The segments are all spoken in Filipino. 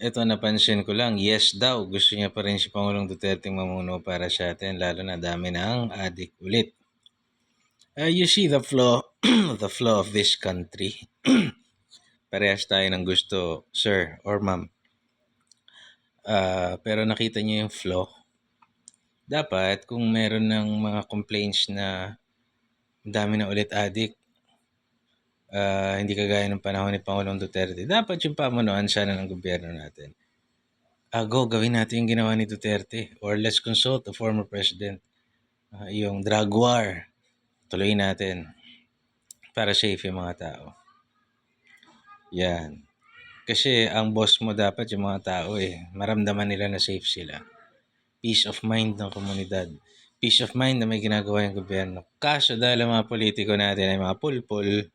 Ito napansin ko lang, yes daw, gusto niya pa rin si Pangulong Duterte mamuno para sa atin, lalo na dami na ang adik ulit. Uh, you see the flow, the flow of this country. Parehas tayo ng gusto, sir or ma'am. Uh, pero nakita niyo yung flow. Dapat, kung meron ng mga complaints na dami na ulit adik, uh, hindi kagaya ng panahon ni Pangulong Duterte, dapat yung pamunuan sana ng gobyerno natin. Uh, go, gawin natin yung ginawa ni Duterte. Or let's consult the former president. Uh, yung drug war, tuloy natin para safe yung mga tao. Yan. Kasi ang boss mo dapat yung mga tao eh. Maramdaman nila na safe sila. Peace of mind ng komunidad. Peace of mind na may ginagawa yung gobyerno. Kaso dahil ang mga politiko natin ay mga pulpul,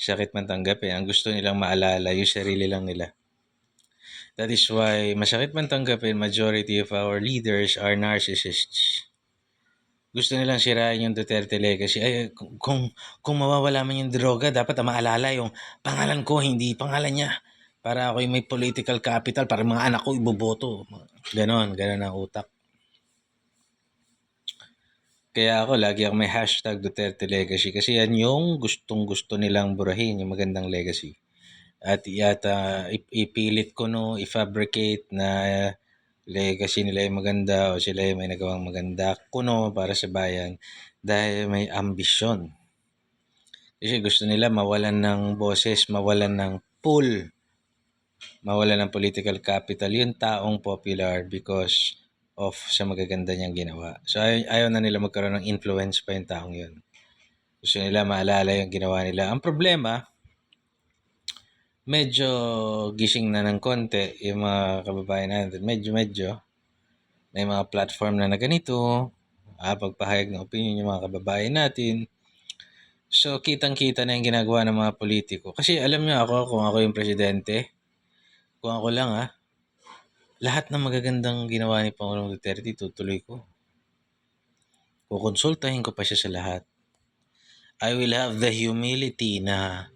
sakit man tanggapin. Ang gusto nilang maalala, yung sarili lang nila. That is why masakit man tanggapin, majority of our leaders are narcissists. Gusto nilang sirain yung Duterte legacy. Ay, kung, kung, mawawala man yung droga, dapat maalala yung pangalan ko, hindi pangalan niya. Para ako may political capital, para mga anak ko iboboto. Ganon, ganon ang utak. Kaya ako, lagi ako may hashtag Duterte Legacy kasi yan yung gustong gusto nilang burahin, yung magandang legacy. At yata ipilit ko no, i-fabricate na legacy nila yung maganda o sila yung may nagawang maganda kuno para sa bayan dahil may ambisyon. Kasi gusto nila mawalan ng boses, mawalan ng pool, mawalan ng political capital yung taong popular because of sa magaganda niyang ginawa. So ay- ayaw na nila magkaroon ng influence pa yung taong yun. Gusto nila maalala yung ginawa nila. Ang problema, medyo gising na ng konti yung mga kababayan natin. Medyo, medyo. May mga platform na na ganito. Ah, pagpahayag ng opinion yung mga kababayan natin. So, kitang-kita na yung ginagawa ng mga politiko. Kasi alam niyo ako, kung ako yung presidente, kung ako lang ah, lahat ng magagandang ginawa ni Pangulong Duterte, tutuloy ko. Kukonsultahin ko pa siya sa lahat. I will have the humility na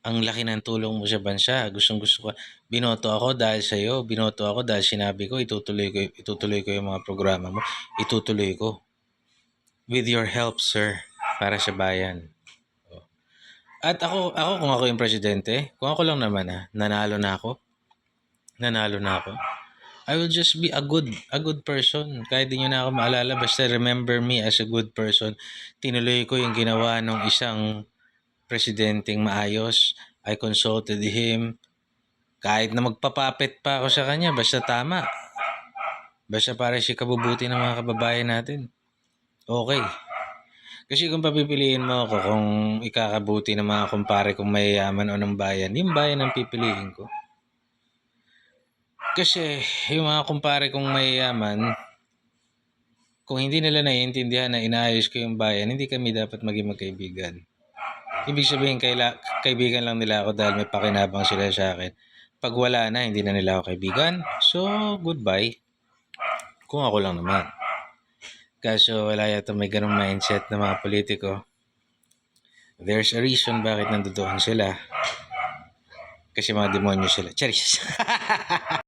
ang laki ng tulong mo sa bansa. Gustong gusto ko. Binoto ako dahil sa iyo. Binoto ako dahil sinabi ko itutuloy ko itutuloy ko yung mga programa mo. Itutuloy ko. With your help, sir, para sa bayan. At ako, ako kung ako yung presidente, kung ako lang naman ah, nanalo na ako. Nanalo na ako. I will just be a good a good person. Kahit di nyo na ako maalala, basta remember me as a good person. Tinuloy ko yung ginawa ng isang presidenteng maayos. I consulted him. Kahit na magpapapit pa ako sa kanya, basta tama. Basta para siya kabubuti ng mga kababayan natin. Okay. Kasi kung papipiliin mo ako kung ikakabuti ng mga kumpare kong mayayaman o ng bayan, yung bayan ang pipiliin ko. Kasi yung mga kumpare kong mayayaman, kung hindi nila naiintindihan na inaayos ko yung bayan, hindi kami dapat maging magkaibigan. Ibig sabihin, kaila, kaibigan lang nila ako dahil may pakinabang sila sa akin. Pag wala na, hindi na nila ako kaibigan. So, goodbye. Kung ako lang naman. Kaso wala yata may ganong mindset ng mga politiko. There's a reason bakit nandoon sila. Kasi mga demonyo sila. Charis!